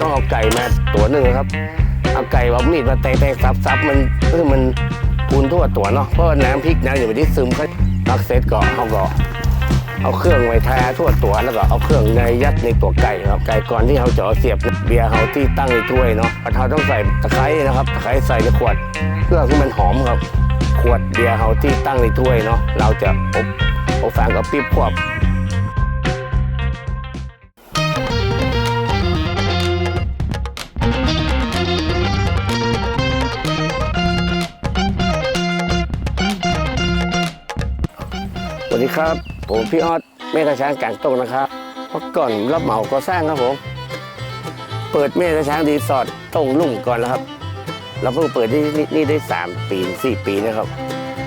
ต้องเอาไก่มาตัวหนึ่งครับ เอาไก่เอามีดมาแตะๆซับๆมันเออมันพูนทั่วตัวเนาะเพราะว่าน้ำพริกน้ำอยู่ที่ซึมเขาตักเสร็จก็เขาก็เอาเครื่องไว้ทาทั่วตัวแล้วก็เอาเครื่องในยัดในตัวไก่ครับไก่ก่อนที่เขาจะเอาเสียบเบียร์เขาที่ตั้งในถ้วยเนาะเราต้องใส่ตะไคร้นะครับตะไคร้ใส่ในขวดเพื่อให้มันหอมครับ ขวดเบียร์เขาที่ตั้งในถ้วยเนาะเราจะอบอบฟางกับปิ๊บควบ ดีครับ ผมพี่ออสเมฆช้างกางตงนะครับเมื่อก่อนรับเหมาก่อสร้างครับผม เปิดเมฆช้างรีสอร์ทตงลุ่งก่อนแล้วครับ เราเพิ่งเปิดที่นี่ได้ 3 ปีสี่ปีนะครับ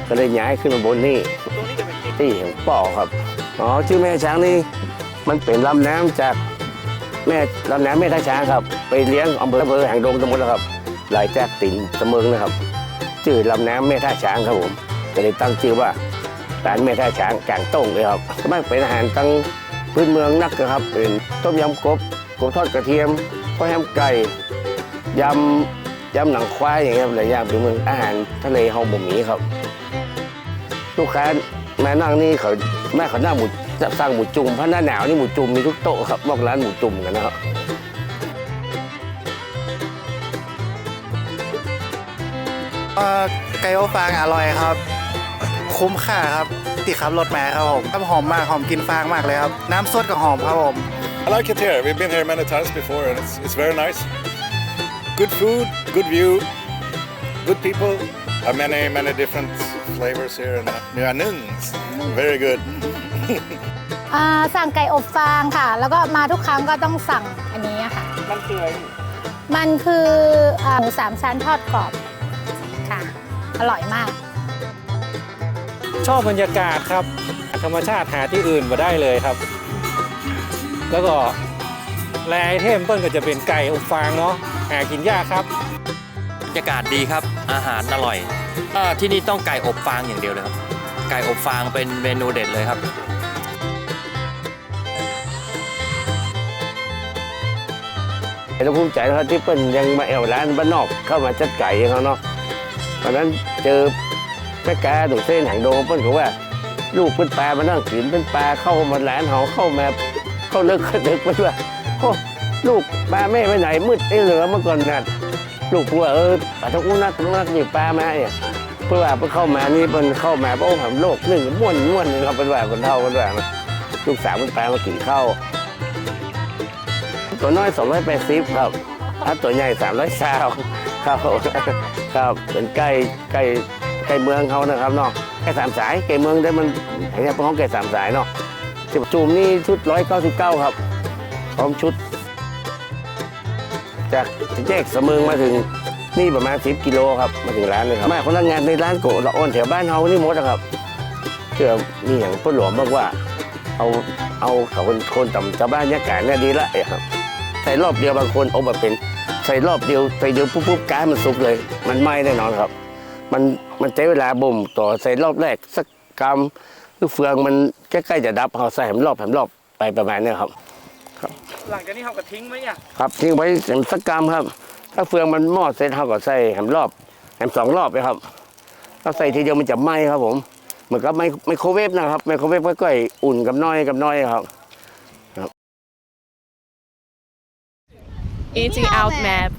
ก็เลยย้ายขึ้นมาบนนี่ที่เห็นป่อครับอ๋อชื่อแม่ช้างนี่มันเป็นลำน้ำจากแม่ลำน้ำแม่ท่าช้างครับ ไปเลี้ยงอำเภออำเภอแห่งดงตำบลแล้วครับหลายจากติ่นเสมิงนะครับชื่อลำน้ำแม่ท่าช้างครับผมก็เลยตั้งชื่อว่า ร้านแม่ท่าช้างกลางต้งเลยครับสมัยเป็นอาหารตั้งพื้นเมืองนักนะครับ เป็นต้มยำกบกบทอดกระเทียมข้าวแฮมไก่ยำยำหนังควายอย่างเงี้ยหลายอย่างเป็นเมืองอาหารทะเลเฮาบ่มีครับ ลูกค้ามานั่งนี่เขาแม่เขาหน้าหมูจะสั่งหมูจุ่มเพราะหน้าหนาวนี่หมูจุ่มมีทุกโต๊ะครับบอกร้านหมูจุ่มกันนะครับไก่อบฟางอร่อยครับ คุ้มค่าครับที่ขับรถมาครับผมน้ำหอมมากหอมกินฟางมากเลยครับ น้ำสดกับหอมครับผม I like it here. We've been here many times before, and it's, it's very nice. Good food, good view, good people. Uh, many many different flavors here, and uh, nya nung, very good. อ่าสั่งไก่อบฟางค่ะ แล้วก็มาทุกครั้งก็ต้องสั่งอันนี้ค่ะ มันคืออะไรมันคืออ่าหมูสามชั้นทอดกรอบค่ะ อร่อยมาก ชอบบรรยากาศครับ ธรรมชาติหาที่อื่นมาได้เลยครับ แล้วก็แรไอเทมเปิ้ลก็จะเป็นไก่อบฟางเนาะหากินยากครับบรรยากาศดีครับ อาหารอร่อยอ่าที่นี่ต้องไก่อบฟางอย่างเดียวเลยครับ ไก่อบฟางเป็นเมนูเด็ดเลยครับเราภูมิใจนะครับที่เปิ้ลยังมาแอวร้านบ้านนอกเข้ามาจัดไก่ให้เขาเนาะตอนนั้นเจอ แม่กตรงเส้นหางโดงเปิ้ลบอกว่า ลูกเปิ้ลปลามานั่งกินเป็นปลาเข้ามาร้านเขาเข้ามาเข้าเลิกเข้าเลิกเปิ้ลว่าโอ้ลูกปลาแม่ไปไหนมืดไอ้เหลือเมื่อก่อนนัดลูกพูดว่าเออปลาทุกนัดทุกนัดนี่ปลามาเนี่ยเพื่อว่าเพิ่นเข้ามานี่เปิ้ลเข้ามาเพราะว่าผมโลกหนึ่งม้วนม้วนนี่เขาเป็นว่าคนเท่าคนว่านะลูกสาวมันปลามากินข้าวตัวน้อย280ครับถ้าตัวใหญ่300ชาวครับครับเป็นใกล้ใกล้ ใกล้เมืองเขานะครับเนาะใกล้สามสายใกล้เมืองได้มันเห็นไหมพวกเขาใกล้สามสายเนาะสิบจูมนี่ชุด 199 ครับพร้อมชุด จากแยกสมืองมาถึงนี่ประมาณ 10 กิโลครับมาถึงร้านเลยครับแม่พนักงานในร้านโกะละอ่อนแถวบ้านเฮานี่หมดนะครับเชื่อมีอย่างพ่อหลวงบอกว่า เอาเอาเขาคนคนต่ำชาวบ้านยากาเนี่ยดีละเอ้ครับใส่รอบเดียวบางคนเอาแบบเป็น ใส่รอบเดียวใส่เดียวปุ๊บปุ๊บก๊ามันสุกเลย มันไหม้แน่นอนครับ มันมันใช้เวลาบ่มต่อใส่รอบแรกสักกรัมคือเฟืองมันใกล้ๆจะดับเขาใส่แหมรอบแหมรอบไปประมาณเนี้ยครับ หลังจากนี้เขาก็ทิ้งไหมอะครับทิ้งไว้แหมสักกรัมครับ ถ้าเฟืองมันมอดเสร็จเขาก็ใส่แหมรอบแหมสองรอบเลยครับถ้าใส่ทีเดียวมันจะไหม้ครับ ผมเหมือนกับไมไมโครเวฟนะครับไมโครเวฟก็ๆอุ่นกับน้อยกับน้อยครับ Eating out map